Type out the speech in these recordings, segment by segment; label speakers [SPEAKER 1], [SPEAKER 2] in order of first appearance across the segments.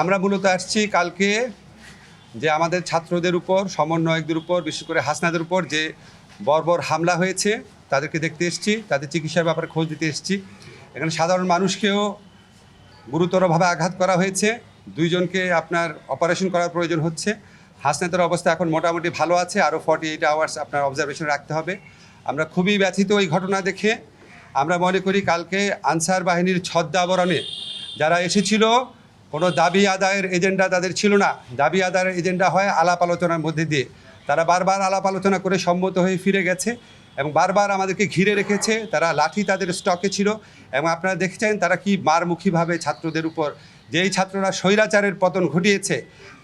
[SPEAKER 1] আমরা মূলত আসছি কালকে যে আমাদের ছাত্রদের উপর, সমন্বয়কদের উপর, বিশেষ করে হাসনাদের উপর যে বর্বর হামলা হয়েছে, তাদেরকে দেখতে এসেছি, তাদের চিকিৎসার ব্যাপারে খোঁজ দিতে এসেছি। এখানে সাধারণ মানুষকেও গুরুতরভাবে আঘাত করা হয়েছে। দুইজনকে আপনার অপারেশন করার প্রয়োজন হচ্ছে। হাসনাতের অবস্থা এখন মোটামুটি ভালো আছে, আরও ফর্টি এইট আওয়ার্স আপনার অবজারভেশন রাখতে হবে। আমরা খুবই ব্যথিত এই ঘটনা দেখে। আমরা মনে করি কালকে আনসার বাহিনীর ছদ্মাবরণে যারা এসেছিল কোনো দাবি আদায়ের এজেন্ডা তাদের ছিল না। দাবি আদায়ের এজেন্ডা হয় আলাপ আলোচনার মধ্যে দিয়ে। তারা বারবার আলাপ আলোচনা করে সম্মত হয়ে ফিরে গেছে এবং বারবার আমাদেরকে ঘিরে রেখেছে। তারা লাঠি তাদের স্টকে ছিল এবং আপনারা দেখেছেন তারা কি মারমুখীভাবে ছাত্রদের উপর, যেই ছাত্ররা স্বৈরাচারের পতন ঘটিয়েছে,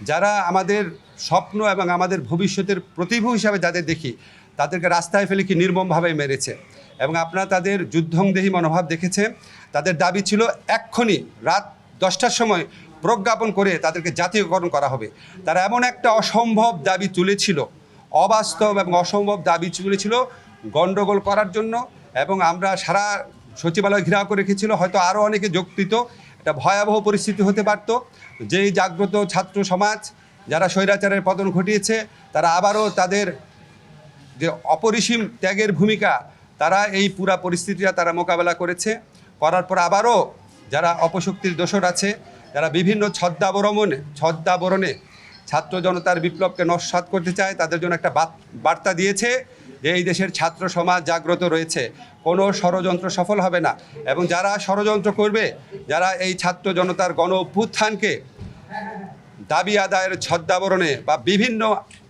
[SPEAKER 1] যারা আমাদের স্বপ্ন এবং আমাদের ভবিষ্যতের প্রতিভূ হিসাবে যাদের দেখি, তাদেরকে রাস্তায় ফেলে কি নির্মমভাবে মেরেছে। এবং আপনারা তাদের যুদ্ধংদেহী মনোভাব দেখেছে। তাদের দাবি ছিল এক্ষুনি রাত দশটার সময় প্রজ্ঞাপন করে তাদেরকে জাতীয়করণ করা হবে। তারা এমন একটা অসম্ভব দাবি তুলেছিল, অবাস্তব এবং অসম্ভব দাবি তুলেছিল গণ্ডগোল করার জন্য এবং আমরা সারা সচিবালয় ঘেরাও করে রেখেছিল, হয়তো আরও অনেকে যোগ দিত একটা ভয়াবহ পরিস্থিতি হতে পারত। যেই জাগ্রত ছাত্র সমাজ, যারা স্বৈরাচারের পতন ঘটিয়েছে, তারা আবারও তাদের যে অপরিসীম ত্যাগের ভূমিকা, তারা এই পুরা পরিস্থিতিটা তারা মোকাবেলা করেছে। করার পর আবারও যারা অপশক্তির দোষর আছে, যারা বিভিন্ন ছদ্মাবরমণে, ছদ্মাবরণে ছাত্র জনতার বিপ্লবকে নস্বাত করতে চায়, তাদের জন্য একটা বার্তা দিয়েছে যে এই দেশের ছাত্র সমাজ জাগ্রত রয়েছে। কোনো ষড়যন্ত্র সফল হবে না। এবং যারা ষড়যন্ত্র করবে, যারা এই ছাত্র জনতার গণ অভ্যুত্থানকে দাবি আদায়ের ছদ্মাবরণে বা বিভিন্ন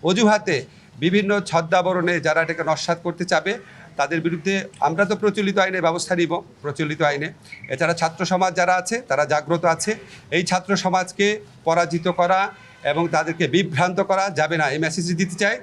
[SPEAKER 1] অজুহাতে বিভিন্ন ছদ্মাবরণে যারা এটাকে নস্বাত করতে চাবে তাদের বিরুদ্ধে আমরা তো প্রচলিত আইনে ব্যবস্থা নিব, প্রচলিত আইনে। এছাড়া ছাত্র সমাজ যারা আছে, তারা জাগ্রত আছে। এই ছাত্র সমাজকে পরাজিত করা এবং তাদেরকে বিভ্রান্ত করা যাবে না। এই মেসেজ দিতে চাই।